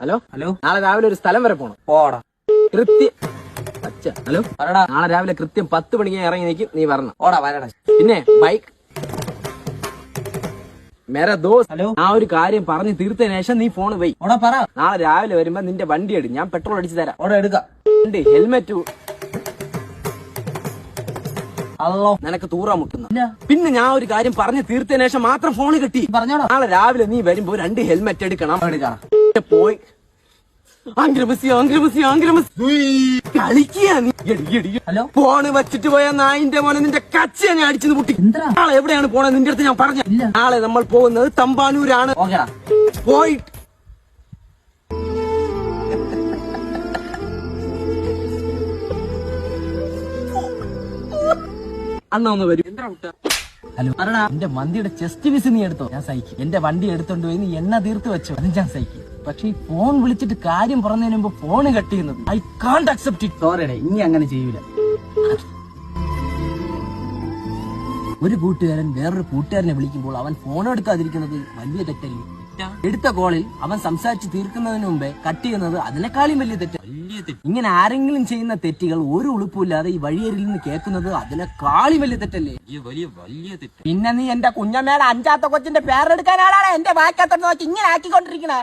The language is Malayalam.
ഹലോ? ഹലോ? നാളെ രാവിലെ ഒരു സ്ഥലം വരെ പോണം. പോടാ. കൃത്യം അച്ഛ ഹലോ? പറടാ നാളെ രാവിലെ കൃത്യം പത്ത് മണിക്ക് ഞാൻ ഇറങ്ങി നിൽക്കും നീ വരണം. ഓടാ വരടാ. പിന്നെ ബൈക്ക്. Mere those. ഹലോ? ആ ഒരു കാര്യം പറഞ്ഞു തീർത്തതിന് ശേഷം നീ ഫോൺ പോയി ഓടാ പറ. നാളെ രാവിലെ വരുമ്പോ നിന്റെ വണ്ടി എടു ഞാൻ പെട്രോൾ അടിച്ചു തരാം. ഓടാ എടുക്ക. ഉണ്ട് ഹെൽമെറ്റ് അല്ലോ നിനക്ക് തൂറാ മുട്ടുന്നു. പിന്നെ? ഞാൻ ഒരു കാര്യം പറഞ്ഞു തീർത്തതിന് ശേഷം മാത്രം ഫോൺ കിട്ടി. പറഞ്ഞോടാ. നാളെ രാവിലെ നീ വരുമ്പോ രണ്ട് ഹെൽമെറ്റ് എടുക്കണം. എടുക്കാം. പോയി. ഹലോ? ഫോണ് വെച്ചിട്ട് പോയ നായിന്റെ മോനെ നിന്റെ കച്ചിയെ ഞാൻ അടിച്ചു പൊട്ടി. നാളെ എവിടെയാണ് പോണത് നിന്റെ അടുത്ത് ഞാൻ പറഞ്ഞു. നാളെ നമ്മൾ പോകുന്നത് തമ്പാനൂരാണ്. പോയിട്ട് അണ്ണ ഒന്ന് വരും. എന്താ ഹലോ. പറടാ എന്റെ മന്തിയുടെ ചെസ്റ്റ് പീസ് നീ എടുത്തോ? ഞാൻ സഹിക്കും. എന്റെ വണ്ടി എടുത്തോണ്ട് പോയി നീ എണ്ണ തീർത്ത് വെച്ചോ. അത് ഞാൻ സഹിക്കും. പക്ഷെ ഈ ഫോൺ വിളിച്ചിട്ട് കാര്യം പറഞ്ഞതിന് മുമ്പ് ഫോൺ കട്ട് ചെയ്യുന്നത്. ഐ കാണ്ട് അക്സെപ്റ്റ് ഇറ്റ് സോറിയുടെ ഇനി അങ്ങനെ ചെയ്യൂല. ഒരു കൂട്ടുകാരൻ വേറൊരു കൂട്ടുകാരനെ വിളിക്കുമ്പോൾ അവൻ ഫോൺ എടുക്കാതിരിക്കുന്നത് വലിയ തെറ്റല്ലേ? എടുത്ത കോളിൽ അവൻ സംസാരിച്ച് തീർക്കുന്നതിന് മുമ്പേ കട്ട് ചെയ്യുന്നത് അതിനേക്കാളും വലിയ തെറ്റ്. ഇങ്ങനെ ആരെങ്കിലും ചെയ്യുന്ന തെറ്റുകൾ ഒരു ഉളുപ്പില്ലാതെ ഈ വഴിയരിൽ നിന്ന് കേൾക്കുന്നത് കാളി വലിയ തെറ്റല്ലേ? വലിയ വലിയ തെറ്റ്. പിന്നെ നീ എന്റെ കുഞ്ഞമ്മയുടെ അഞ്ചാത്ത കൊച്ചിന്റെ പേരെടുക്കാനാണ് എന്റെ വാക്കത്തോട്ട് നോക്കി ഇങ്ങനെ ആക്കിക്കൊണ്ടിരിക്കണേ.